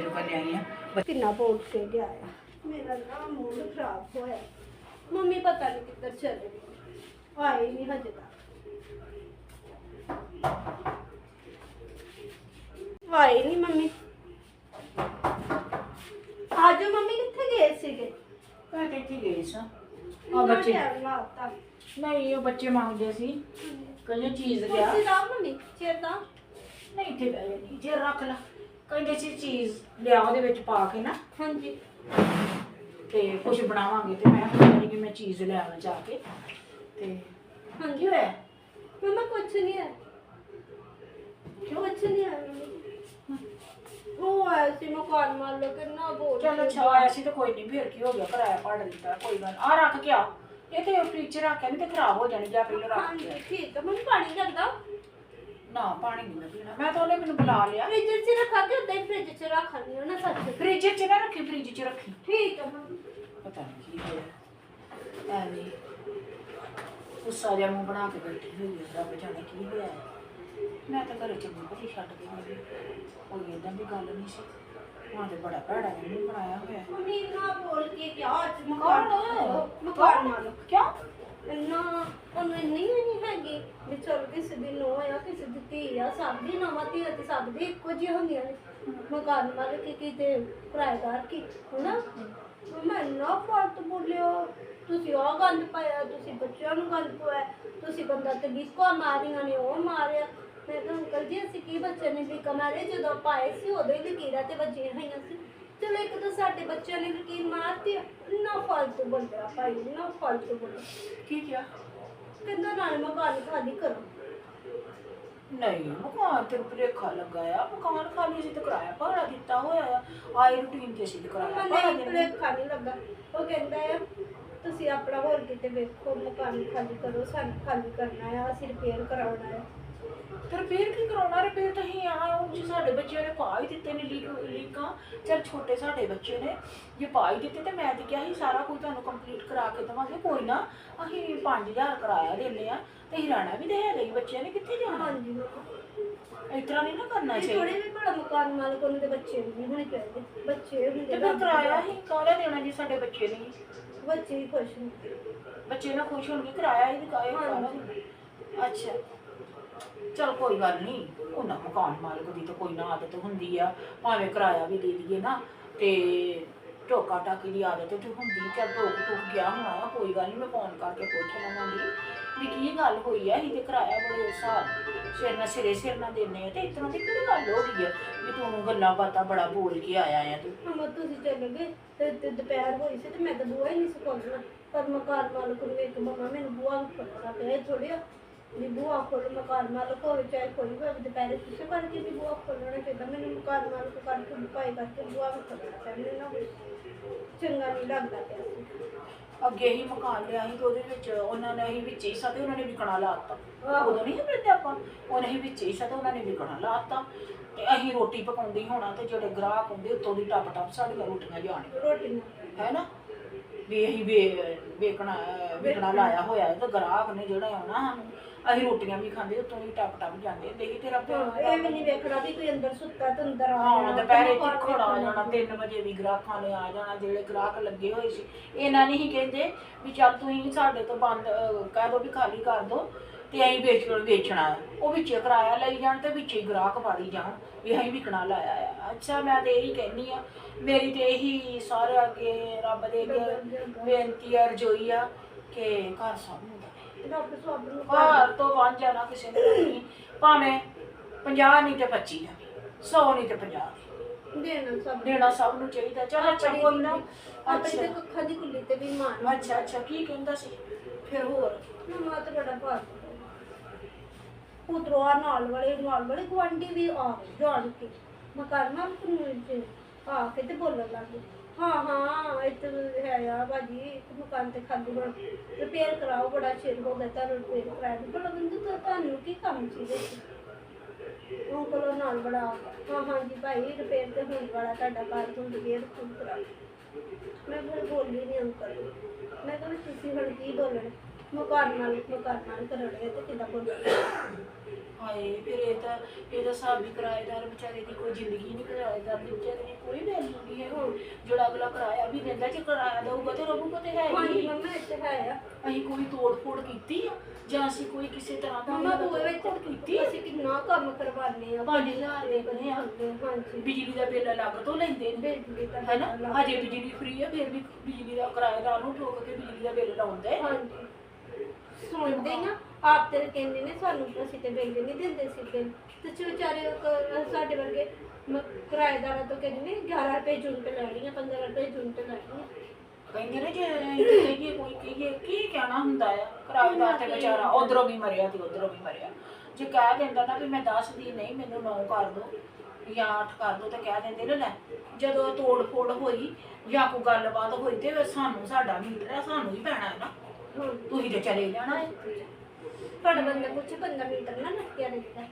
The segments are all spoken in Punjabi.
ਚੁੱਕਾ ਲਿਆਈ ਆ ਕਿੰਨਾ ਬੋਲ ਕੇ ਗਿਆ ਆ ਮੇਰਾ ਨਾ ਮੂਡ ਖਰਾਬ ਹੋਇਆ ਮੰਮੀ ਪਤਾ ਨਹੀਂ ਕਿੱਧਰ ਚਲੇ ਗਈ ਆਏ ਨਹੀਂ ਹਜੇ ਤੱਕ ਆਏ ਨਹੀਂ ਮੰਮੀ ਅੱਜ ਮੰਮੀ ਕਿੱਥੇ ਗਏ ਸੀਗੇ ਮੈਂ ਤੇ ਇੱਥੇ ਗਈ ਸਾਂ ਆ ਆ ਬੱਚੇ ਲਾਤਾ ਨਹੀਂ ਉਹ ਬੱਚੇ ਮੰਗਦੇ ਸੀ ਕਹਿੰਦੇ ਚੀਜ਼ ਲਿਆ ਕੁਰਸੀ ਦਾ ਮੰਮੀ ਚੇਤਾ ਨਹੀਂ ਇੱਥੇ ਬਹਿ ਜਾਣੀ ਜੇ ਰੱਖ ਲਾ ਕਹਿੰਦੇ ਸੀ ਚੀਜ਼ ਲਿਆ ਉਹਦੇ ਵਿੱਚ ਪਾ ਕੇ ਨਾ। ਹਾਂਜੀ। ਤੇ ਕੁਝ ਬਣਾਵਾਂਗੇ ਤੇ ਮੈਂ ਕਿਹਾ ਕਿ ਮੈਂ ਚੀਜ਼ ਲਿਆਵਾਂ ਜਾ ਕੇ। ਤੇ ਹਾਂਜੀ ਹੋਇਆ। ਮੰਮਾ ਕੁਛ ਨਹੀਂ ਹੈ ਕਿਉਂ ਕੁਛ ਨਹੀਂ ਹੈ ਉਹ ਆਇਆ ਸੀ ਮਕਾਨ ਮਾਲਕ ਕਿੰਨਾ ਬੋਲ ਚਲ ਅੱਛਾ ਆਇਆ ਸੀ ਤਾਂ ਕੋਈ ਨਹੀਂ ਫੇਰ ਕੀ ਹੋ ਗਿਆ? ਕਿਰਾਇਆ ਪੜ ਦਿੱਤਾ ਕੋਈ ਗੱਲ ਆ ਰੱਖ ਕੇ ਆ। ਇਹ ਤੇ ਫ੍ਰਿਜ ਰੱਖ ਕੇ ਨਹੀਂ ਤੇ ਖਰਾਬ ਹੋ ਜਾਣੀ ਜਾਂ ਪਹਿਲਾਂ ਰੱਖ ਹਾਂਜੀ ਕੇ ਠੀਕ ਹੈ ਮੰਮੀ ਪਾਣੀ ਲੱਗਦਾ ਨਾ ਪਾਣੀ ਨਹੀਂ ਮੈਂ ਪੀਣਾ। ਮੈਂ ਤਾਂ ਉਹਨੇ ਮੈਨੂੰ ਬੁਲਾ ਲਿਆ। ਫ੍ਰਿਜ 'ਚ ਰੱਖਾ ਕੇ ਉਦਾਂ ਹੀ ਫ੍ਰਿਜ 'ਚ ਰੱਖ ਲਈ ਨਾ ਸੱਚ ਫ੍ਰਿਜ 'ਚ ਨਾ ਰੱਖੀ ਫ੍ਰਿਜ 'ਚ ਰੱਖੀ। ਠੀਕ ਹੈ ਮੰਮੀ ਪਤਾ ਨਹੀਂ ਕੀ ਹੋਇਆ। ਐਵੇਂ ਗੁੱਸਾ ਜਿਹਾ ਮੂੰਹ ਬਣਾ ਕੇ ਬੈਠੀ ਹੋਈ ਹੈ ਰੱਬ ਜਾਣੇ ਕੀ ਹੋਇਆ। ਮੈਂ ਤਾਂ ਘਰੇ ਚੰਗੀ ਭਲੀ ਛੱਡ ਕੇ ਗਈ ਕੋਈ ਏਦਾਂ ਦੀ ਗੱਲ ਨਹੀਂ ਸੀ। ਹਾਂ ਤੇ ਬੜਾ ਭੈੜਾ ਨਹੀਂ ਬਣਾਇਆ ਹੋਇਆ। ਮੰਮੀ ਨਾ ਬੋਲ ਕੇ ਕਿਹਾ ਅੱਜ ਮਕਾਨ ਮਕਾਨ ਮਾਲਕ ਕਿਉਂ? ਇੰਨਾ ਉਹਨੂੰ ਇੰਨੀ ਵੀ ਨਹੀਂ ਹੈਗੀ ਵੀ ਚਲ ਕਿਸੇ ਦੀ ਨੋ ਆ, ਕਿਸੇ ਦੀ ਧੀ ਆ, ਸਭ ਦੀ ਨਵਾਂ ਧੀ ਤੇ ਸਭ ਦੀ ਇੱਕੋ ਜਿਹੀ ਹੁੰਦੀਆਂ ਨੇ। ਮਕਾਨ ਮਾਲਕ ਕੀ ਕਿਤੇ ਕਿਰਾਏਦਾਰ ਕੀ, ਹਨਾ? ਮੈਂ ਇੰਨਾ ਫਾਲਤੂ ਬੋਲਿਓ ਤੁਸੀਂ ਉਹ ਗੰਦ ਪਾਇਆ, ਤੁਸੀਂ ਬੱਚਿਆਂ ਨੂੰ ਗੰਦ ਪਾਇਆ ਤੁਸੀਂ ਬੰਦਾ ਤੇ ਡਿਸਕੋ ਮਾਰੀਆਂ ਨੇ, ਉਹ ਮਾਰਿਆ। ਮੈਂ ਕਿਹਾ, ਅੰਕਲ ਜੀ, ਅਸੀਂ ਕੀ ਬੱਚੇ ਨੇ ਵੀ ਕਮਾਰੇ ਜਦੋਂ ਪਾਏ ਸੀ, ਉਦੋਂ ਹੀ ਲਕੀਰਾਂ ਤੇ ਵੱਜੀਆਂ ਹੋਈਆਂ ਸੀ। ਚਲੋ ਇੱਕ ਤਾਂ ਸਾਡੇ ਬੱਚਿਆਂ ਨੇ ਲਕੀਰ ਮਾਰਤੀ ਨਾ ਫਾਲਤੂ ਬੋਲਿਆ ਭਾਈ ਨਾ ਫਾਲਤੂ ਬੋਲਿਆ ਕੀ ਕਿਹਾ? ਕਹਿੰਦਾ ਨਾਲ ਮਕਾਨ ਖਾਲੀ ਕਰੋ ਨਹੀਂ ਮਕਾਨ ਤੇ ਭੁਲੇਖਾ ਲੱਗਾ ਆ ਮਕਾਨ ਖਾਲੀ ਸੀ ਤੇ ਕਿਰਾਇਆ ਭਾੜਾ ਦਿੱਤਾ ਹੋਇਆ ਆ। ਆਈ ਰੂਟੀਨ ਤੇ ਸੀ ਤੇ ਕਿਰਾਇਆ ਭਾੜਾ ਮੈਨੂੰ ਦੇਣਾ। ਭੁਲੇਖਾ ਨਹੀਂ ਲੱਗਾ। ਉਹ ਕਹਿੰਦਾ ਹੈ ਤੁਸੀਂ ਆਪਣਾ ਹੋਰ ਕਿਤੇ ਵੇਖੋ ਮਕਾਨ ਖਾਲੀ ਕਰੋ ਸਾਨੂੰ ਖਾਲੀ ਕਰਨਾ ਹੈ ਅਸੀਂ ਰਿਪੇਅਰ ਕਰਾਉਣਾ ਤੇ ਰਿਪੇਅਰ ਕੀ ਕਰਾਉਣਾ ਰਿਪੇਅਰ ਤਾਂ ਹੀ ਆ ਉਹ ਜੀ ਸਾਡੇ ਬੱਚਿਆਂ ਨੇ ਪਾ ਹੀ ਦਿੱਤੇ ਨੇ ਲੀਕ ਲੀਕਾਂ ਚਲ ਛੋਟੇ ਸਾਡੇ ਬੱਚੇ ਨੇ ਜੇ ਪਾ ਹੀ ਦਿੱਤੇ ਤੇ ਮੈਂ ਤੇ ਕਿਹਾ ਸੀ ਸਾਰਾ ਕੁਝ ਤੁਹਾਨੂੰ ਕੰਪਲੀਟ ਕਰਾ ਕੇ ਦਵਾਂਗੇ ਕੋਈ ਨਾ ਅਸੀਂ 5000 ਕਰਾਇਆ ਦਿੰਦੇ ਆ ਤੇ ਹਿਰਾਣਾ ਵੀ ਤੇ ਹੈਗਾ ਹੀ ਬੱਚਿਆਂ ਨੇ ਕਿੱਥੇ ਜਾਣਾ? ਹਾਂਜੀ। ਇਸ ਤਰ੍ਹਾਂ ਨਹੀਂ ਨਾ ਕਰਨਾ ਇਹ ਚਾਹੀਦਾ। ਥੋੜੇ ਵੀ ਬੜਾ ਮਕਾਨ ਮਾਲਕ ਉਹਨਾਂ ਦੇ ਬੱਚੇ ਵੀ ਨਹੀਂ ਹੋਣੇ ਚਾਹੀਦੇ ਬੱਚੇ ਹੁੰਦੇ ਤੇ ਫਿਰ ਕਰਾਇਆ ਹੀ ਕਾਹਦਾ ਦੇਣਾ ਜੀ ਸਾਡੇ ਬੱਚੇ ਨੇ? ਬੱਚੇ ਹੀ ਖੁਸ਼ ਨੇ। ਬੱਚੇ ਨਾ ਖੁਸ਼ ਹੋਣਗੇ ਕਰਾਇਆ ਹੀ ਕਾਇਆ ਹਾਂਜੀ। ਅੱਛਾ। ਚਲ ਕੋਈ ਗੱਲ ਨਹੀਂ ਉਹਨਾਂ ਮਕਾਨ ਮਾਲਕ ਦੀ ਤਾਂ ਕੋਈ ਨਾ ਆਦਤ ਹੁੰਦੀ ਆ ਭਾਵੇਂ ਕਿਰਾਇਆ ਵੀ ਦੇ ਦਈਏ ਨਾ ਤੇ ਟੋਕਾ ਟਾਕੀ ਦੀ ਆਦਤ ਤੇ ਹੁੰਦੀ ਚਲ ਟੋਕ ਟੋਕ ਗਿਆ ਹੋਣਾ ਵਾ, ਕੋਈ ਗੱਲ ਨਹੀਂ ਮੈਂ ਫੋਨ ਕਰਕੇ ਪੁੱਛ ਲਵਾਂਗੀ। ਵੀ ਕੀ ਗੱਲ ਹੋਈ ਆ ਅਸੀਂ ਤੇ ਕਿਰਾਇਆ ਬੜੇ ਹਿਸਾਬ ਸਿਰ ਨਾਲ ਸਿਰੇ ਸਿਰ ਨਾਲ ਦਿੰਨੇ ਆ ਤੇ ਇਸ ਤਰ੍ਹਾਂ ਦੀ ਕਿਹੜੀ ਗੱਲ ਹੋ ਗਈ ਆ ਵੀ ਤੂੰ ਗੱਲਾਂ ਬਾਤਾਂ ਬੜਾ ਬੋਲ ਕੇ ਆਇਆ ਆ ਤੂੰ। ਹਮ ਤੁਸੀਂ ਚੱਲ ਗਏ ਤੇ ਤੇ ਦੁਪਹਿਰ ਹੋਈ ਸੀ ਤੇ ਮੈਂ ਤਾਂ ਬੂਹਾ ਹੀ ਨਹੀਂ ਸੀ ਖੋਲ੍ਹਣਾ ਪਰ ਮਕਾਨ ਮਾਲਕ ਨੂੰ ਇੱਕ ਮਮਾ ਮੈਨੂੰ ਬੂਹਾ ਵੀ ਖੋਲ੍ਹਣਾ ਪਿਆ ਇਹ ਥੋੜ੍ਹਾ ਵੀ ਬੂਹਾ ਖੋਲ ਮਕਾਨ ਮਾਲਕ ਹੋਵੇ ਚਾਹੇ ਕੋਈ ਹੋਵੇ ਦੁਪਹਿਰੇ ਕਿਸੇ ਕਰਕੇ ਵੀ ਬੂਹਾ ਖੋਲ੍ਹਣਾ ਚਾਹੀਦਾ। ਮੈਨੂੰ ਮਕਾਨ ਮਾਲਕ ਕਰਕੇ ਭਾਈ ਕਰਕੇ ਬੂਹਾ ਵੀ ਖੋਲ੍ਹਣਾ ਚਾਹੀਦਾ। ਨਾ ਚੰਗਾ ਨਹੀਂ ਲੱਗਦਾ ਪਿਆ ਅੱਗੇ ਹੀ ਮਕਾਨ ਲਿਆ ਸੀ ਤੇ ਉਹਦੇ ਵਿੱਚ ਉਹਨਾਂ ਨੇ ਹੀ ਵਿੱਚ ਹੀ ਸਾਤੇ ਉਹਨਾਂ ਨੇ ਵਿਕਣਾ ਲਾਤਾ। ਉਦੋਂ ਨਹੀਂ ਮਿਲਦੇ ਆਪਾਂ। ਉਹਨਾਂ ਹੀ ਵਿੱਚ ਹੀ ਸਾਤੇ ਉਹਨਾਂ ਨੇ ਵਿਕਣਾ ਲਾਤਾ ਤੇ ਅਸੀਂ ਰੋਟੀ ਪਕਾਉਂਦੀ ਹੋਣਾ ਤੇ ਜਿਹੜੇ ਗ੍ਰਾਹਕ ਹੁੰਦੇ ਉੱਤੋਂ ਦੀ ਟੱਪ ਟੱਪ ਸਾਡੀਆਂ ਰੋਟੀਆਂ ਜਾਣ ਹੈ ਨਾ? ਵੀ ਅਸੀਂ ਵੇ ਵੇਕਣਾ ਵਿਕਣਾ ਲਾਇਆ ਹੋਇਆ ਹੈ ਤੇ ਗ੍ਰਾਹਕ ਨੇ ਜਿਹੜਾ ਆਉਣਾ ਸਾਨੂੰ ਅਸੀਂ ਰੋਟੀਆਂ ਵੀ ਖਾਂਦੇ ਉੱਤੋਂ ਦੀ ਟੱਪ ਟੱਪ ਜਾਂਦੇ ਦੇਖੀ ਤੇਰਾ ਇਹ ਵੀ ਨਹੀਂ ਵੇਖਣਾ ਵੀ ਕੋਈ ਅੰਦਰ ਸੁੱਤਾ ਤੇ ਅੰਦਰ ਆ ਹਾਂ ਦੁਪਹਿਰੇ ਤਿੱਖੜ ਆ ਵੇਖਣਾ। ਜਾਣਾ 3 ਵਜੇ ਵੀ ਗ੍ਰਾਹਕਾਂ ਨੇ ਆ ਜਾਣਾ ਜਿਹੜੇ ਗ੍ਰਾਹਕ ਲੱਗੇ ਹੋਏ ਸੀ। ਇਹਨਾਂ ਨਹੀਂ ਕਹਿੰਦੇ ਵੀ ਚੱਲ ਤੁਸੀਂ ਸਾਡੇ ਤੋਂ ਬੰਦ ਕਹਿ ਦੋ ਵੀ ਖਾਲੀ ਕਰ ਦੋ। ਤੇ ਅਸੀਂ ਵੇਚ ਵੇਚਣਾ ਹੈ। ਉਹ ਵਿੱਚੇ ਕਿਰਾਇਆ ਲਈ ਜਾਣ ਤੇ ਵਿੱਚੇ ਗ੍ਰਾਹਕ ਵਾੜੀ ਜਾਣ ਵੀ ਅਸੀਂ ਵਿਕਣਾ ਲਾਇਆ ਆ। ਅੱਛਾ ਮੈਂ ਤੇ ਇਹੀ ਕਹਿੰਨੀ ਆ। ਮੇਰੀ ਤੇ ਇਹੀ ਸਾਰੇ ਅੱਗੇ ਰੱਬ ਦੇ ਅੱਗੇ ਬੇਨਤੀ ਆ ਰਜੋਈ ਆ ਕਿ ਘਰ ਨੂੰ ਨੂੰ ਘਰ ਤੋਂ ਵਾਂਝਾ ਨਾ ਕਿਸੇ ਨੂੰ ਨਹੀਂ। ਭਾਵੇਂ 50 ਨਹੀਂ ਤੇ 25 ਦੇਵੇ 100 ਨਹੀਂ ਤੇ 50 ਦੇਣਾ ਸਭ ਦੇਣਾ ਸਭ ਨੂੰ ਚਾਹੀਦਾ। ਚਲ ਅੱਛਾ ਕੋਈ ਨਾ। ਆਪਣੀ ਤੇ ਅੱਖਾਂ ਦੀ ਕੁੱਲੀ ਤੇ ਵੀ ਮਾਣ ਅੱਛਾ ਅੱਛਾ। ਕੀ ਕਹਿੰਦਾ ਸੀ? ਫਿਰ ਹੋਰ। ਮਮਾ ਤੇ ਬੜਾ ਭਾਰ। ਉਧਰੋਂ ਆ ਨਾਲ ਵਾਲੇ ਨਾਲ ਵਾਲੇ ਗੁਆਂਢੀ ਵੀ ਆ ਗਏ, ਜਾਣ ਕੇ। ਮਕਾਨ ਨਾਲ ਨੂੰ ਆ ਕੇ ਤੇ ਬੋਲਣ ਲੱਗ ਗਏ। ਹਾਂ ਹਾਂ, ਇੱਥੇ ਹੈ ਆ ਬਾਜੀ ਇੱਕ ਮਕਾਨ ਤੇ ਖਾਲੀ ਹੁਣ। ਰਿਪੇਅਰ ਕਰਾਓ, ਬੜਾ ਚਿਰ ਹੋ ਗਿਆ ਤਾਂ ਰਿਪੇਅਰ ਕਰਾਇਆ ਨੀ। ਬੜਾ ਬਿੰਦੂ ਤੁਹਾਨੂੰ ਕੀ ਕੰਮ ਸੀ ਵਿੱਚ? ਉਹ ਕੋਲੋਂ ਨਾਲ ਬੜਾ ਆ ਗਿਆ। ਹਾਂ ਹਾਂ ਜੀ ਭਾਈ ਰਿਪੇਅਰ ਤੇ ਹੋਣ ਵਾਲਾ ਤੁਹਾਡਾ ਘਰ ਹੁਣ ਰਿਪੇਅਰ ਖੁਦ ਕਰਾਓ। ਮੈਂ ਫਿਰ ਬੋਲੀ ਨਹੀਂ ਅੰਕਲ। ਮੈਂ ਕਿਹਾ ਵੀ ਤੁਸੀਂ ਹੁਣ ਕੀ ਬੋਲਣਾ? ਮਕਾਨ ਨਾਲ ਮਕਾਨ ਨਾਲ ਕਰੜੇ ਤੇ ਕਿੱਦਾਂ ਬੋਲਣਾ ਹਾਏ ਫਿਰ ਇਹ ਤਾਂ ਇਹਦਾ ਹਿਸਾਬ ਵੀ ਕਿਰਾਏਦਾਰ ਵਿਚਾਰੇ ਦੀ ਕੋਈ ਜ਼ਿੰਦਗੀ ਨਹੀਂ ਕਿਰਾਏਦਾਰ ਦੀ ਵਿਚਾਰੇ ਦੀ ਕੋਈ ਜਿਹੜਾ ਅਗਲਾ ਕਿਰਾਇਆ ਵੀ ਦਿੰਦਾ ਜੇ ਕਿਰਾਇਆ ਦਊਗਾ ਤੇ ਹੈ ਹੀ ਨਹੀਂ। ਮੰਮਾ ਇੱਥੇ ਹੈ ਆ। ਅਸੀਂ ਕੋਈ ਤੋੜ ਫੋੜ ਕੀਤੀ ਆ? ਜਾਂ ਅਸੀਂ ਕੋਈ ਕਿਸੇ ਤਰ੍ਹਾਂ ਦਾ ਮੰਮਾ ਤੋੜ ਬੂਏ ਵਿੱਚ ਫੋੜ ਕੀਤੀ ਆ? ਅਸੀਂ ਕਿੰਨਾ ਕੰਮ ਕਰਵਾਉਂਦੇ ਆ 5000 ਦੇ ਬਣੇ ਆ। ਹਾਂਜੀ। ਬਿਜਲੀ ਦਾ ਬਿੱਲ ਅਲੱਗ ਤੋਂ ਲੈਂਦੇ ਨੇ। ਬਿਜਲੀ ਦਾ ਹੈ ਨਾ ਬਿੱਲ ਹਜੇ ਬਿਜਲੀ ਫ੍ਰੀ ਹੈ ਫਿਰ ਵੀ ਬਿਜਲੀ ਦਾ ਕਿਰਾਏਦਾਰ ਨੂੰ ਠੋਕ ਕੇ ਬਿਜਲੀ ਦਾ ਬਿੱਲ ਲਾਉਂਦੇ ਹਾਂਜੀ। ਸੁਣਦੇ ਨਾ, ਆਪ ਤੇ ਕਹਿੰਦੇ ਨੇ ਸਾਨੂੰ ਅਸੀਂ ਤੇ ਬਿੱਲ ਨਹੀਂ ਦਿੰਦੇ ਸੀ ਬਿੱਲ ਤੇ ਵਿਚਾਰੇ ਕ- ਸਾਡੇ ਵਰਗੇ ਮ- ਕਿਰਾਏਦਾਰਾਂ ਤੋਂ ਕਹਿੰਦੇ ਨੇ 11 ਰੁਪਏ ਯੂਨਿਟ ਲੈਣੀ ਆ 15 ਰੁਪਏ ਯੂਨਿਟ ਲੈਣੀ ਆ। ਕਹਿੰਦੇ ਨੇ ਜੇ ਕਹੀਏ, ਕੋਈ ਕਹੀਏ, ਕੀ ਕਹਿਣਾ ਹੁੰਦਾ ਆ? ਕਿਰਾਏਦਾਰ ਤੇ ਵਿਚਾਰਾ ਉਧਰੋਂ ਵੀ ਮਰਿਆ ਤੇ ਉਧਰੋਂ ਵੀ ਮਰਿਆ। ਜੇ ਕਹਿ ਦਿੰਦਾ ਨਾ ਵੀ ਮੈਂ 10 ਦੀ ਨਹੀਂ, ਮੈਨੂੰ 9 ਕਰ ਦੋ ਜਾਂ 8 ਕਰ ਦੋ, ਤੇ ਕਹਿ ਦਿੰਦੇ ਨੇ, ਲੈ, ਜਦੋਂ ਤੋੜ ਫੋੜ ਹੋਈ ਜਾਂ ਕੋਈ ਗੱਲਬਾਤ ਹੋਈ ਤੇ ਫਿਰ ਸਾਨੂੰ ਸਾਡਾ ਮੀਟਰ ਆ ਸਾਨੂੰ ਹੀ ਪੈਣਾ ਹੈ ਨਾ। ਤੁਸੀਂ ਤੇ ਚਲੇ ਜਾਣਾ ਹੈ। ਤੁਹਾਡਾ ਬੰਦਾ ਕੁਛ ਬੰਦਾ ਮੀਟਰ ਨਾ ਨੱਕਿਆ ਦਿੱਤਾ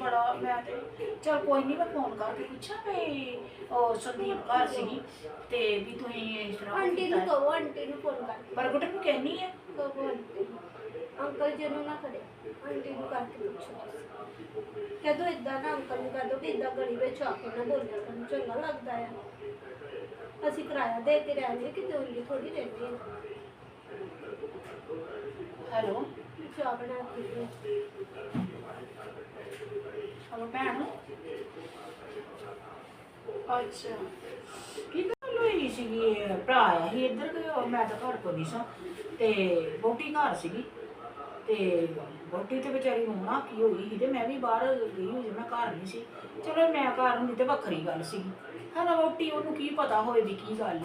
ਬੜਾ ਮੈਂ ਤੇ ਚਲ ਕੋਈ ਨਹੀਂ ਮੈਂ ਫੋਨ ਕਰਕੇ ਪੁੱਛਾਂ ਵੀ ਉਹ ਸੰਦੀਪ ਘਰ ਸੀਗੀ ਤੇ ਵੀ ਤੁਸੀਂ ਇਸ ਤਰ੍ਹਾਂ ਆਂਟੀ ਨੂੰ ਕੀਤਾ ਹੈ। ਕਹੋ ਆਂਟੀ ਨੂੰ ਫੋਨ ਕਰ ਪ੍ਰਗਟ ਨੂੰ ਕਹਿਨੀ ਹੈ। ਕਹੋ ਆਂਟੀ ਨੂੰ। ਅੰਕਲ ਜੀ ਨੂੰ ਨਾ ਕਰੇ ਆਂਟੀ ਨੂੰ ਕਰਕੇ ਪੁੱਛੋ ਕਹਦੋ ਇਦਾਂ ਨਾ ਅੰਕਲ ਨੂੰ ਕਹਦੋ ਕਿ ਇਦਾਂ ਗਲੀ ਵਿੱਚ ਆ ਕੇ ਨਾ ਬੋਲਿਆ ਕਰਨ ਚੰਗਾ ਲੱਗਦਾ ਆ। ਅਸੀਂ ਕਿਰਾਇਆ ਦੇ ਕੇ ਰਹਿੰਦੇ ਕਿ ਦੋਲੀ ਥੋੜੀ ਰਹਿੰਦੇ ਆ। ਹੈਲੋ। ਚਾਹ ਬਣਾ ਕੇ ਦਿਓ। ਹਲੋ ਭੈਣ। ਅੱਛਾ। ਕੀ ਗੱਲ ਹੋਈ ਸੀਗੀ? ਇਹ ਭਰਾ ਆਇਆ ਸੀ ਇੱਧਰ ਕਿ ਮੈਂ ਤਾਂ ਘਰ ਕੋਲ ਨਹੀਂ ਸਾਂ। ਤੇ ਬੋਟੀ ਘਰ ਸੀਗੀ। ਤੇ ਬੋਟੀ ਤੇ ਵਿਚਾਰੀ ਨੂੰ ਨਾ ਕੀ ਹੋਈ ਸੀ ਤੇ ਮੈਂ ਵੀ ਬਾਹਰ ਗਈ ਹੋਈ ਸੀ, ਮੈਂ ਘਰ ਨਹੀਂ ਸੀ। ਚਲੋ ਮੈਂ ਘਰ ਹੁੰਦੀ ਤੇ ਵੱਖਰੀ ਗੱਲ ਸੀਗੀ। ਹੈ ਨਾ ਬੋਟੀ ਉਹਨੂੰ ਕੀ ਪਤਾ ਹੋਏ ਦੀ ਕੀ ਗੱਲ।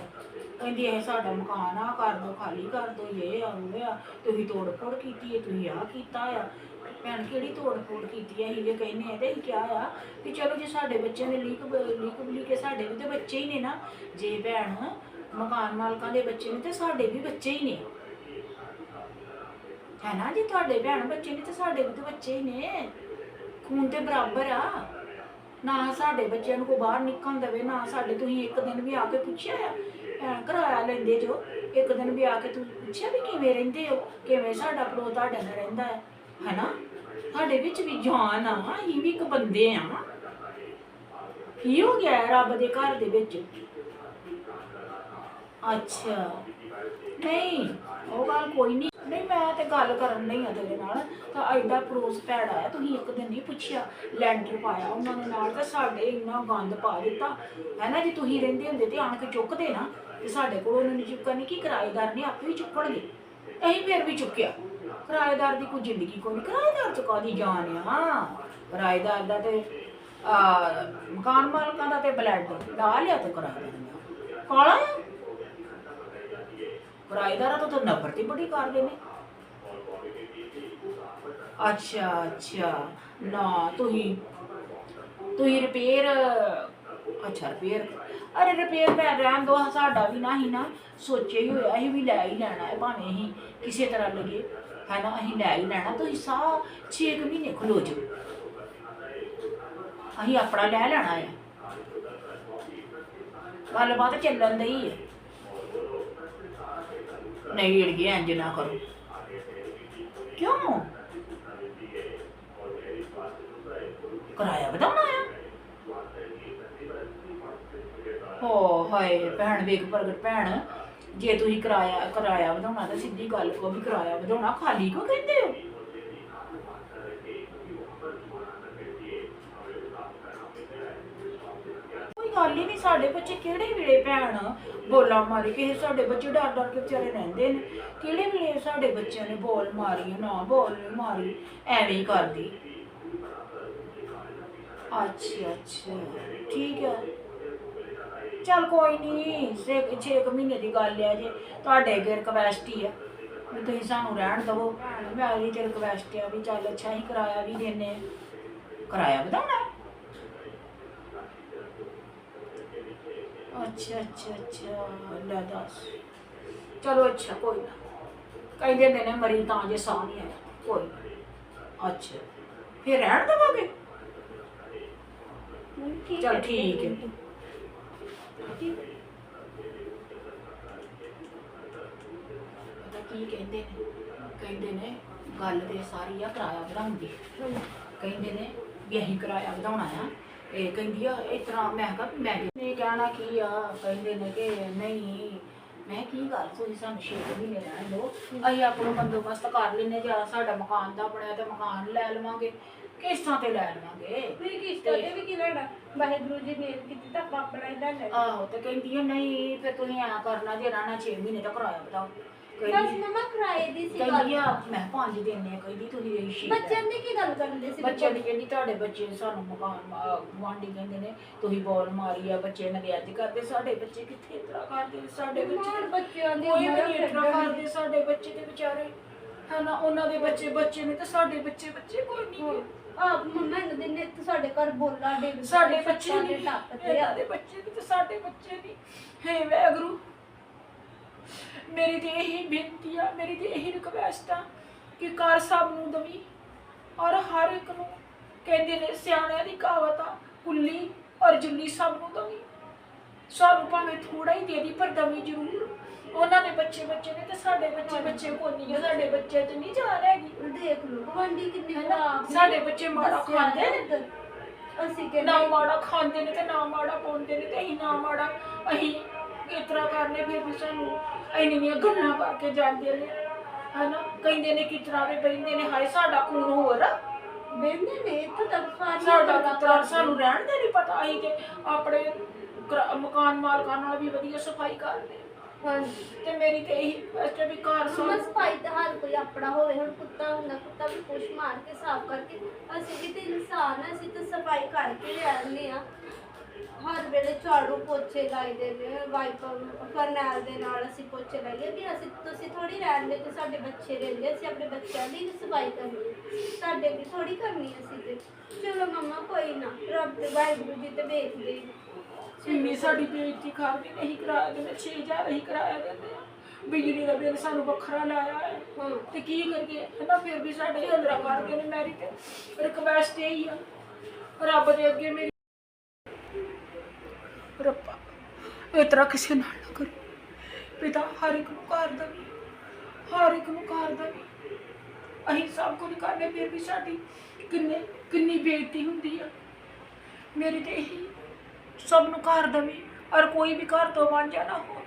ਕਹਿੰਦੀ ਇਹ ਸਾਡਾ ਮਕਾਨ ਆ ਕਰ ਦੋ ਖਾਲੀ ਕਰ ਦੋ, ਇਹ ਆ, ਉਹ ਆ। ਤੁਸੀਂ ਤੋੜ ਫੋੜ ਕੀਤੀ ਹੈ ਤੁਸੀਂ ਆ ਕੀਤਾ ਆ। ਭੈਣ, ਕਿਹੜੀ ਤੋੜ ਫੋੜ ਕੀਤੀ ਹੈ ਅਸੀਂ ਜੇ ਆ ਤੇ ਅਸੀਂ ਕਿਹਾ ਆ ਵੀ ਚਲੋ ਜੇ ਸਾਡੇ ਬੱਚਿਆਂ ਦੇ ਲੀਕ ਲੀਕ ਬਲੀ ਸਾਡੇ ਵੀ ਤੇ ਬੱਚੇ ਹੀ ਨੇ ਨਾ। ਜੇ ਭੈਣ ਮਕਾਨ ਮਾਲਕਾਂ ਦੇ ਬੱਚੇ ਨੇ ਤੇ ਸਾਡੇ ਵੀ ਬੱਚੇ ਹੀ ਨੇ। ਹੈ ਨਾ? ਜੀ ਤੁਹਾਡੇ ਭੈਣ ਬੱਚੇ ਨੇ ਤੇ ਸਾਡੇ ਵੀ ਤੇ ਬੱਚੇ ਹੀ ਨੇ। ਖੂਨ ਤੇ ਬਰਾਬਰ ਆ। ਨਾ ਸਾਡੇ ਬੱਚਿਆਂ ਨੂੰ ਕੋਈ ਬਾਹਰ ਨਿਕਲਣ ਦੇਵੇ, ਨਾ ਸਾਡੇ, ਤੁਸੀਂ ਇੱਕ ਦਿਨ ਵੀ ਆ ਕੇ ਪੁੱਛਿਆ ਆ ਭੈਣ ਕਿਰਾਇਆ ਲੈਂਦੇ ਜੋ। ਇੱਕ ਦਿਨ ਵੀ ਆ ਕੇ ਤੁਸੀਂ ਪੁੱਛਿਆ ਵੀ ਕਿਵੇਂ ਰਹਿੰਦੇ ਹੋ? ਕਿਵੇਂ ਸਾਡਾ ਪੜੋ ਤੁਹਾਡੇ ਨਾਲ ਰਹਿੰਦਾ ਹੈ? ਹੈਨਾ? ਸਾਡੇ ਵਿੱਚ ਵੀ ਜਾਨ ਆ, ਅਸੀਂ ਵੀ ਇੱਕ ਬੰਦੇ ਆ। ਕੀ ਹੋ ਗਿਆ ਹੈ ਰੱਬ ਦੇ ਘਰ ਦੇ ਵਿੱਚ? ਅੱਛਾ। ਨਹੀਂ, ਉਹ ਗੱਲ ਕੋਈ ਨਹੀਂ। ਨਹੀਂ, ਮੈਂ ਤੇ ਗੱਲ ਕਰਨ ਨਹੀਂ ਆ ਤੇਰੇ ਨਾਲ। ਤਾਂ ਐਡਾ ਪਰੋਸ ਪੈੜਾ ਆ ਤੁਸੀਂ ਇੱਕ ਦਿਨ ਨਹੀਂ ਪੁੱਛਿਆ। ਲੈਂਟਰ ਪਾਇਆ ਉਹਨਾਂ ਨੇ ਨਾਲ ਤਾਂ ਸਾਡੇ ਇੰਨਾ ਗੰਦ ਪਾ ਦਿੱਤਾ। ਹੈ ਨਾ ਜੇ ਤੁਸੀਂ ਰਹਿੰਦੇ ਹੁੰਦੇ ਤੇ ਆਣ ਕੇ ਚੁੱਕਦੇ ਨਾ ਤੇ ਸਾਡੇ ਕੋਲ ਉਹਨਾਂ ਨੇ ਚੁੱਕਣੀ ਕੀ ਕਿਰਾਏਦਾਰ ਨੇ ਆਪੇ ਹੀ ਚੁੱਕਣਗੇ। ਅਸੀਂ ਫਿਰ ਵੀ ਚੁੱਕਿਆ। ਕਿਰਾਏਦਾਰ ਦੀ ਕੋਈ ਜ਼ਿੰਦਗੀ ਕੋਈ ਨਹੀਂ। ਕਿਰਾਏਦਾਰ ਚ ਕਾਦੀ ਜਾਨ ਆ? ਕਿਰਾਏਦਾਰ ਦਾ ਤੇ ਮਕਾਨ ਮਾਲਕਾਂ ਦਾ ਤੇ ਬਲੱਡ। ਲਾ ਲਿਆ ਤੇ ਕਿਰਾਏਦਾਰ ਕਾਲਾ ਕਿਰਾਏਦਾਰਾਂ ਤੋਂ ਤਾਂ ਨਫ਼ਰਤ ਹੀ ਬੜੀ ਕਰਦੇ ਨੇ। ਅੱਛਾ ਅੱਛਾ। ਨਾ, ਤੁਸੀਂ ਤੁਸੀਂ ਰਿਪੇਅਰ ਅੱਛਾ ਰਿਪੇਅਰ ਅਰੇ ਰਿਪੇਅਰ ਮੈਂ ਰਹਿਣ ਦੋ ਸਾਡਾ ਵੀ ਨਾ ਹੀ ਨਾ ਸੋਚਿਆ ਹੀ ਹੋਇਆ ਅਸੀਂ ਵੀ ਲੈ ਹੀ ਲੈਣਾ ਹੈ, ਭਾਵੇਂ ਅਸੀਂ ਕਿਸੇ ਤਰ੍ਹਾਂ ਲਗੇ ਹੈ ਨਾ, ਅਸੀਂ ਲੈ ਹੀ ਲੈਣਾ ਤੁਸੀਂ ਸਾ 6 ਮਹੀਨੇ ਖਲੋ ਜਾਓ। ਅਸੀਂ ਆਪਣਾ ਲੈ ਲੈਣਾ ਹੈ। ਗੱਲਬਾਤ ਚੱਲਣ ਦੀ ਹੈ। ਨਹੀਂ, ਅੜੀਏ, ਇੰਜ ਨਾ ਕਰੋ। ਕਿਉਂ? ਕਿਰਾਇਆ ਵਧਾਉਣਾ ਆ? ਹੋ ਹਾਏ, ਭੈਣ ਵੇਖ ਪ੍ਰਗਟ ਭੈਣ, ਜੇ ਤੁਸੀਂ ਕਿਰਾਇਆ ਕਿਰਾਇਆ ਵਧਾਉਣਾ ਤਾਂ ਸਿੱਧੀ ਗੱਲ ਕੋ ਵੀ ਕਿਰਾਇਆ ਵਧਾਉਣਾ, ਖਾਲੀ ਕੋ ਕਹਿੰਦੇ ਹੋ? ਕੋਈ ਗੱਲ ਹੀ ਨਹੀਂ, ਸਾਡੇ ਬੱਚੇ ਕਿਹੜੇ ਵੇਲੇ ਭੈਣ ਬੋਲਾਂ ਮਾਰੀ, ਕਿਸੇ ਸਾਡੇ ਬੱਚੇ ਡਰ ਡਰ ਕੇ ਵਿਚਾਰੇ ਰਹਿੰਦੇ ਨੇ। ਕਿਹੜੇ ਵੇਲੇ ਸਾਡੇ ਬੱਚਿਆਂ ਨੇ ਬੋਲ ਮਾਰੀ, ਨਾ ਬੋਲ ਨਹੀਂ ਮਾਰੀ, ਐਵੇਂ ਹੀ ਕਰਦੀ। ਅੱਛਾ ਅੱਛਾ, ਠੀਕ ਹੈ ਚਲ ਕੋਈ ਨਹੀਂ ਛੇ ਛੇ ਕੁ ਮਹੀਨੇ ਦੀ ਗੱਲ ਹੈ ਜੇ ਤੁਹਾਡੇ ਅੱਗੇ ਰਿਕਵੈਸਟ ਹੀ ਆ ਵੀ ਤੁਸੀਂ ਸਾਨੂੰ ਰਹਿਣ ਦਿਵੋ ਮੇਰੀ ਤੇ ਰਿਕਵੈਸਟ ਆ ਵੀ ਚੱਲ ਅੱਛਾ ਹੀ ਕਿਰਾਇਆ ਵੀ ਦਿੰਨੇ। ਕਿਰਾਇਆ ਵਧਾਉਣਾ ਹੈ? ਅੱਛਾ ਅੱਛਾ ਅੱਛਾ ਲੈ ਦੱਸ ਚਲੋ ਅੱਛਾ ਕੋਈ ਨਾ ਕਹਿੰਦੇ ਨੇ ਨੇ ਮਰੀ ਤਾਂ ਜੇ ਸਾਹ ਨਹੀਂ ਆਇਆ ਕੋਈ। ਅੱਛਾ ਫਿਰ ਰਹਿਣ ਦੇਵਾਂਗੇ ਚੱਲ ਠੀਕ ਹੈ। ਠੀਕ ਪਤਾ ਕੀ ਕਹਿੰਦੇ ਨੇ? ਕਹਿੰਦੇ ਨੇ ਗੱਲ ਤੇ ਸਾਰੀ ਆ ਕਿਰਾਇਆ ਵਧਾਉਣ ਦੀ। ਕਹਿੰਦੇ ਨੇ ਵੀ ਅਸੀਂ ਕਿਰਾਇਆ ਵਧਾਉਣਾ ਆ। ਇਹ ਕਹਿੰਦੀ ਆ, ਇਸ ਤਰ੍ਹਾਂ ਮੈਂ ਕਿਹਾ ਵੀ ਮੈਂ ਨੇ ਕਹਿਣਾ ਕੀ ਆ? ਕਹਿੰਦੇ ਨੇ ਕਿ ਨਹੀਂ ਮੈਂ ਕੀ ਗੱਲ ਤੁਸੀਂ ਸਾਨੂੰ ਛੇ ਕੁ ਮਹੀਨੇ ਰਹਿਣ ਦਿਓ। ਅਸੀਂ ਆਪਣਾ ਬੰਦੋਬਸਤ ਕਰ ਲੈਨੇ ਜਾਂ ਸਾਡਾ ਮਕਾਨ ਦਾ ਬਣਿਆ ਤੇ ਮਕਾਨ ਲੈ ਲਵਾਂਗੇ। ਕਿਸ਼ਤਾਂ ਤੇ ਲੈ ਲਵਾਂਗੇ। ਮੇਰੀ ਕਿਸ਼ਤ ਤੇ ਵੀ ਕੀ ਲੈਣਾ? ਵਾਹਿਗੁਰੂ ਜੀ ਨੇ ਕੀਤੀ ਤਾਂ ਆਪਾਂ ਆਪਣਾ ਹੀ ਲੈ ਆਹੋ ਤੇ ਕਹਿੰਦੀ ਆ ਨਹੀਂ ਫਿਰ ਤੁਸੀਂ ਐਂ ਕਰਨਾ ਜੇ ਰਹਿਣਾ 6 ਮਹੀਨੇ ਦਾ ਕਿਰਾਇਆ ਬਤਾਓ ਬਸ ਮਮਾ ਕਿਰਾਏ ਦੀ ਸੀ ਗੱਲ। ਆ ਮੈਂ ਪੰਜ ਦਿਨੇ ਕਹਿੰਦੀ ਤੁਸੀਂ ਇਹ ਛੇ ਬੱਚਿਆਂ ਦੀ ਕੀ ਗੱਲ ਕਰਦੇ ਸੀ ਬੱਚੇ ਦੀ ਕਹਿੰਦੀ ਤੁਹਾਡੇ ਬੱਚੇ ਸਾਨੂੰ ਮਕਾਨ ਵਾਂਡੀ ਕਹਿੰਦੇ ਨੇ ਤੁਸੀਂ ਬੋਲ ਮਾਰੀ ਆ ਬੱਚੇ ਨਗਿਆਜ ਕਰਦੇ ਸਾਡੇ ਬੱਚੇ ਕਿੱਥੇ ਇਤਰਾ ਕਰਦੇ? ਨੇ? ਸਾਡੇ ਬੱਚੇ ਬੱਚਿਆਂ ਦੀ ਕੋਈ ਵੀ ਨਹੀਂ ਇਤਰਾ। ਕਰਦੇ ਸਾਡੇ ਬੱਚੇ ਤੇ ਵਿਚਾਰੇ। ਹਨਾ ਉਹਨਾਂ ਦੇ ਬੱਚੇ ਬੱਚੇ ਨੇ ਤੇ ਸਾਡੇ ਬੱਚੇ ਬੱਚੇ ਕੋਈ ਨਹੀਂ ਆ ਮੰਮਾ ਇਹਨਾਂ ਦੇ ਨੇ ਸਾਡੇ ਘਰ ਬੋਲਾ ਡੇ ਸਾਡੇ ਬੱਚੇ ਨਹੀਂ ਟੱਪਦੇ ਆ ਦੇ ਬੱਚੇ ਨੇ ਤੇ ਸਾਡੇ ਬੱਚੇ ਨਹੀਂ। ਹੈ ਵੈਗਰੂ ਮੇਰੀ ਤੇ ਇਹੀ ਬੇਨਤੀ ਆ ਮੇਰੀ ਤੇ ਇਹੀ ਰਿਕਵੈਸਟ ਆ ਕਿ ਕਾਰ ਸਭ ਨੂੰ ਦਵੀ ਔਰ ਹਰ ਇੱਕ ਨੂੰ ਕਹਿੰਦੇ ਨੇ ਸਿਆਣਿਆਂ ਦੀ ਕਹਾਵਤ ਆ ਕੁੱਲੀ ਔਰ ਜੁੱਲੀ ਸਭ ਨੂੰ ਦਵੀ ਸਾਨੂੰ ਭਾਵੇਂ ਥੋੜਾ ਹੀ ਦੇ ਦੀ ਪਰ ਦਵੀ ਜ਼ਰੂਰ ਉਹਨਾਂ ਦੇ ਬੱਚੇ ਬੱਚੇ ਨੇ ਤੇ ਸਾਡੇ ਬੱਚੇ ਬੱਚੇ ਕੋਈ ਨਹੀਂ ਆ, ਸਾਡੇ ਬੱਚੇ ਤੇ ਨਹੀਂ ਜਾਨ ਹੈਗੀ ਦੇਖ ਲਓ ਗਵਾਂਢੀ ਕਿੰਨੇ? ਖਰਾਬ ਨੇ। ਸਾਡੇ ਬੱਚੇ ਮਾੜਾ ਦੱਸਿਆ ਖਾਂਦੇ ਨੇ। ਇੱਧਰ। ਅਸੀਂ ਨਾ ਕਹਿੰਦੇ ਮਾੜਾ ਖਾਂਦੇ ਨੇ ਤੇ ਨਾ ਮਾੜਾ ਪਾਉਂਦੇ ਨੇ ਤੇ ਅਸੀਂ ਨਾ ਮਾੜਾ ਅਸੀਂ ਇਸ ਤਰ੍ਹਾਂ ਕਰਨੇ ਫਿਰ ਵੀ ਸਾਨੂੰ ਇੰਨੀਆਂ ਗੱਲਾਂ ਕਰਕੇ ਜਾਂਦੇ ਨੇ ਹਨਾ ਕਹਿੰਦੇ ਨੇ ਕਿਸ ਤਰ੍ਹਾਂ ਦੇ ਬੈਂਦੇ ਨੇ ਹਾਏ ਸਾਡਾ ਖੂਨ ਹੋਰ। ਬੇਂਦੇ ਨੇ ਇੱਥੇ ਤੱਕ ਸਾਡਾ ਕਰਦੇ। ਸਾਨੂੰ ਰਹਿਣ ਦਾ ਨਹੀਂ ਪਤਾ ਅਸੀਂ ਤੇ ਆਪਣੇ ਘਰ- ਮਕਾਨ ਮਾਲਕਾਂ ਨਾਲ ਵੀ ਵਧੀਆ ਸਫ਼ਾਈ ਕਰਦੇ ਹਾਂਜੀ ਤੇ ਮੇਰੀ ਤੇ ਇਹੀ ਰਿਕੁਐਸਟ ਹੈ ਵੀ ਘਰ ਬਸ ਸਾਨੂੰ ਭਾਈ ਤਾਂ ਹਰ ਕੋਈ ਆਪਣਾ ਹੋਵੇ ਹੁਣ ਕੁੱਤਾ ਹੁੰਦਾ ਕੁੱਤਾ ਵੀ ਪੁੱਛ ਮਾਰ ਕੇ ਸਾਫ਼ ਕਰਕੇ ਅਸੀਂ ਵੀ ਤੇ ਇਨਸਾਨ ਆ ਅਸੀਂ ਤਾਂ ਸਫ਼ਾਈ ਕਰਕੇ ਰਹਿੰਦੇ ਆ ਹਰ ਵੇਲੇ ਝਾੜੂ ਪੋਚੇ ਲਾਈਦੇ ਨੇ ਵਾਈਪਰ ਫਰਨੈਲ ਦੇ ਨਾਲ ਅਸੀਂ ਪੋਚੇ ਲਾਈਏ ਕਿ ਅਸੀਂ ਤੁਸੀਂ ਥੋੜੀ ਰਹਿੰਦੇ ਕਿ ਸਾਡੇ ਬੱਚੇ ਰਹਿੰਦੇ ਅਸੀਂ ਆਪਣੇ ਬੱਚਿਆਂ ਦੀ ਵੀ ਸਫ਼ਾਈ ਕਰਨੀ ਹੈ। ਸਾਡੇ ਵੀ ਥੋੜੀ ਕਰਨੀ ਅਸੀਂ ਤੇ। ਚਲੋ ਮੰਮਾ ਕੋਈ ਨਾ ਰੱਬ ਤੇ ਵਾਹਿਗੁਰੂ ਜੀ ਤੇ ਹੀ। ਨੇ। ਇੰਨੀ ਸਾਡੀ ਬੇਇੱਜ਼ਤੀ ਕਰਦੇ ਨੇ ਅਸੀਂ ਕਿਰਾਇਆ ਦਿੰਦੇ 6000 ਅਸੀਂ ਕਿਰਾਇਆ ਦਿੰਦੇ ਬਿਜਲੀ ਦਾ ਬਿੱਲ ਸਾਨੂੰ ਵੱਖਰਾ ਲਾਇਆ ਹੈ। ਹਾਂ। ਤੇ ਕੀ ਕਰੀਏ? ਹਨਾ ਫਿਰ ਵੀ ਸਾਡੇ ਅੰਦਰਾਂ ਕਰਦੇ ਨੇ ਮੈਰੀ ਤੇ ਰਿਕਵੈਸਟ ਇਹ ਹੀ ਆ ਰੱਬ ਦੇ ਅੱਗੇ ਮੇਰੀ ਰੱਬਾ ਇਹ ਤਰ੍ਹਾਂ ਕਿਸੇ ਨਾਲ ਨਾ ਕਰੋ। ਪਿਤਾ ਹਰ ਇੱਕ ਨੂੰ ਘਰ ਦਾ ਵੀ, ਹਰ ਇੱਕ ਨੂੰ ਘਰ ਦਾ ਵੀ। ਅਸੀਂ ਸਭ ਕੁਝ ਕਰਨੇ ਫਿਰ ਵੀ ਸਾਡੀ ਕਿੰਨੇ, ਕਿੰਨੀ ਬੇਇੱਜ਼ਤੀ ਹੁੰਦੀ ਆ। ਮੇਰੀ ਤੇ ਇਹੀ ਸਭ ਨੂੰ ਘਰ ਦਾ ਵੀ, ਔਰ ਕੋਈ ਵੀ ਘਰ ਤੋਂ ਵਾਂਝਾ ਨਾ ਹੋ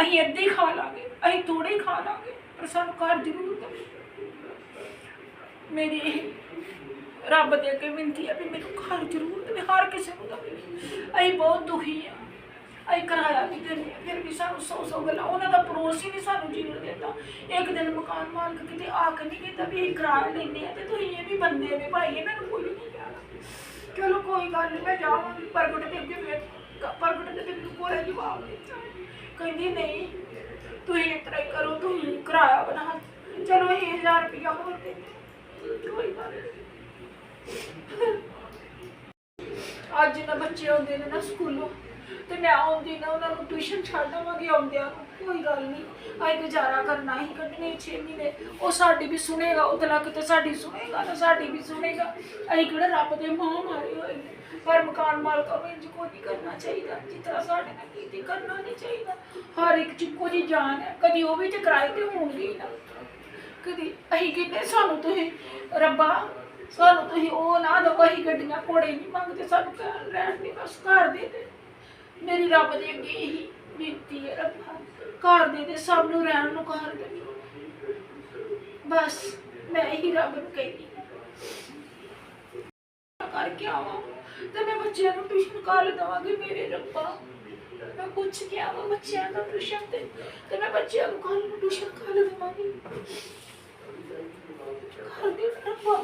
ਅਸੀਂ ਅੱਧੇ ਹੀ ਖਾ ਲਾਂਗੇ, ਅਸੀਂ ਥੋੜੇ ਹੀ ਖਾ ਲਾਂਗੇ, ਪਰ ਸਾਨੂੰ ਘਰ ਜ਼ਰੂਰ ਦੇਵੇ ਮੇਰੀ ਇਹ ਰੱਬ ਦੇ ਅੱਗੇ ਬੇਨਤੀ ਹੈ ਵੀ ਮੈਨੂੰ ਘਰ ਜ਼ਰੂਰ ਦੇਵੇ ਹਰ ਕਿਸੇ ਨੂੰ ਦੇਵੇ ਅਸੀਂ ਬਹੁਤ ਦੁਖੀ ਆ। ਅਸੀਂ ਕਿਰਾਇਆ ਵੀ ਦਿੰਦੇ ਹਾਂ ਫਿਰ ਵੀ ਸਾਨੂੰ ਸੌ ਸੌ ਗੱਲਾਂ, ਉਹਨਾਂ ਦਾ ਪਰੋਸ ਹੀ ਨਹੀਂ ਸਾਨੂੰ ਜੀਣ ਦਿੰਦਾ ਇੱਕ ਦਿਨ ਮਕਾਨ ਮਾਲਕ ਕਿਤੇ ਆ ਕੇ ਨਹੀਂ ਕਹਿੰਦਾ ਵੀ ਅਸੀਂ ਕਿਰਾਇਆ ਲੈਂਦੇ ਆ ਤੇ ਤੁਸੀਂ ਇਹ ਵੀ ਬੰਦੇ ਨੇ ਭਾਈ, ਇਹਨਾਂ ਨੂੰ ਕੋਈ ਨਹੀਂ ਕਹਿਣਾ। ਚਲੋ ਕੋਈ ਗੱਲ ਨਹੀਂ ਮੈਂ ਜਾਵਾਂਗੀ। ਪ੍ਰਗਟ ਦੇ ਅੱਗੇ ਵੇਖ, ਪ੍ਰਗਟ ਦੇ ਮੈਨੂੰ ਕੋਈ ਜਵਾਬ ਦਿੱਤਾ। ਕਹਿੰਦੀ ਨਹੀਂ, ਤੁਸੀਂ ਇਸ ਤਰ੍ਹਾਂ ਹੀ ਕਰੋ, ਤੁਸੀਂ ਕਿਰਾਇਆ ਬਣਾ ਚਲੋ ਇਹ 1000 ਰੁਪਇਆ ਹੋਰ ਦੇ ਕੋਈ ਗੱਲ ਨਹੀਂ ਅੱਜ ਨਾ ਬੱਚੇ ਆਉਂਦੇ ਨੇ ਨਾ ਸਕੂਲੋਂ। ਤੇ ਮੈਂ ਆਉਂਦੀ ਨਾ, ਉਹਨਾਂ ਨੂੰ ਟਿਊਸ਼ਨ ਛੱਡ ਦਵਾਂਗੀ ਆਉਂਦਿਆਂ ਨੂੰ। ਕੋਈ ਗੱਲ ਨਹੀਂ, ਅਸੀਂ ਗੁਜ਼ਾਰਾ ਕਰਨਾ ਹੀ ਕੱਢਣੇ 6 ਮਹੀਨੇ। ਉਹ ਸਾਡੀ ਵੀ ਸੁਣੇਗਾ ਉਤਲਾ ਕਿਤੇ ਸਾਡੀ ਸੁਣੇਗਾ ਤਾਂ ਸਾਡੀ ਵੀ ਸੁਣੇਗਾ। ਅਸੀਂ ਕਿਹੜਾ ਰੱਬ ਦੇ ਮਾਂ ਮਾਰੇ ਹੋਏ ਨੇ। ਪਰ ਮਕਾਨ ਮਾਲਕਾਂ ਨੂੰ ਇੰਜ ਕੋਈ ਨਹੀਂ ਕਰਨਾ ਚਾਹੀਦਾ। ਜਿਸ ਤਰ੍ਹਾਂ ਸਾਡੇ ਨਾਲ ਕੀਤੀ ਕਰਨਾ ਨਹੀਂ ਚਾਹੀਦਾ। ਹਰ ਇੱਕ ਚ ਇੱਕੋ ਜਾਨ ਹੈ। ਕਦੀ ਉਹ ਵੀ ਤੇ ਕਿਰਾਏ ਤੇ ਹੋਣਗੇ ਨਾ। ਕਦੀ ਅਸੀਂ ਕਿੰਨੇ, ਸਾਨੂੰ ਤੁਸੀਂ ਰੱਬਾ, ਸਾਨੂੰ ਤੁਸੀਂ ਉਹ ਨਾ ਦੋ ਅਸੀਂ ਗੱਡੀਆਂ ਘੋੜੇ ਨਹੀਂ ਮੰਗਦੇ, ਸਾਨੂੰ ਘਰ ਰਹਿਣ ਬਸ ਘਰ ਦੇ ਦੇ। ਮੇਰੀ ਰੱਬ ਦੇ ਅੱਗੇ ਇਹੀ ਬੇਨਤੀ ਹੈ ਰੱਬਾ। ਘਰ ਦੇ ਤੇ ਸਭ ਨੂੰ ਰਹਿਣ ਨੂੰ ਘਰ ਦੇ ਬਸ, ਮੈਂ ਇਹੀ ਰੱਬ ਨੂੰ ਕਹਿੰਦੀ ਕਰਕੇ ਆਵਾਂ ਤੇ ਮੈਂ ਬੱਚਿਆਂ ਨੂੰ ਟਿਊਸ਼ਨ ਕਰ ਦਵਾਂਗੀ ਮੇਰੇ ਰੱਬਾ। ਮੈਂ ਕੁਛ ਕਿਹਾ ਵਾ ਬੱਚਿਆਂ ਦਾ ਟਿਊਸ਼ਨ ਤੇ ਤੇ ਮੈਂ ਬੱਚਿਆਂ ਨੂੰ ਕੱਲ ਨੂੰ ਟਿਊਸ਼ਨ ਕਰ ਦਵਾਂਗੀ। ਕਰ ਦੇ ਰੱਬਾ।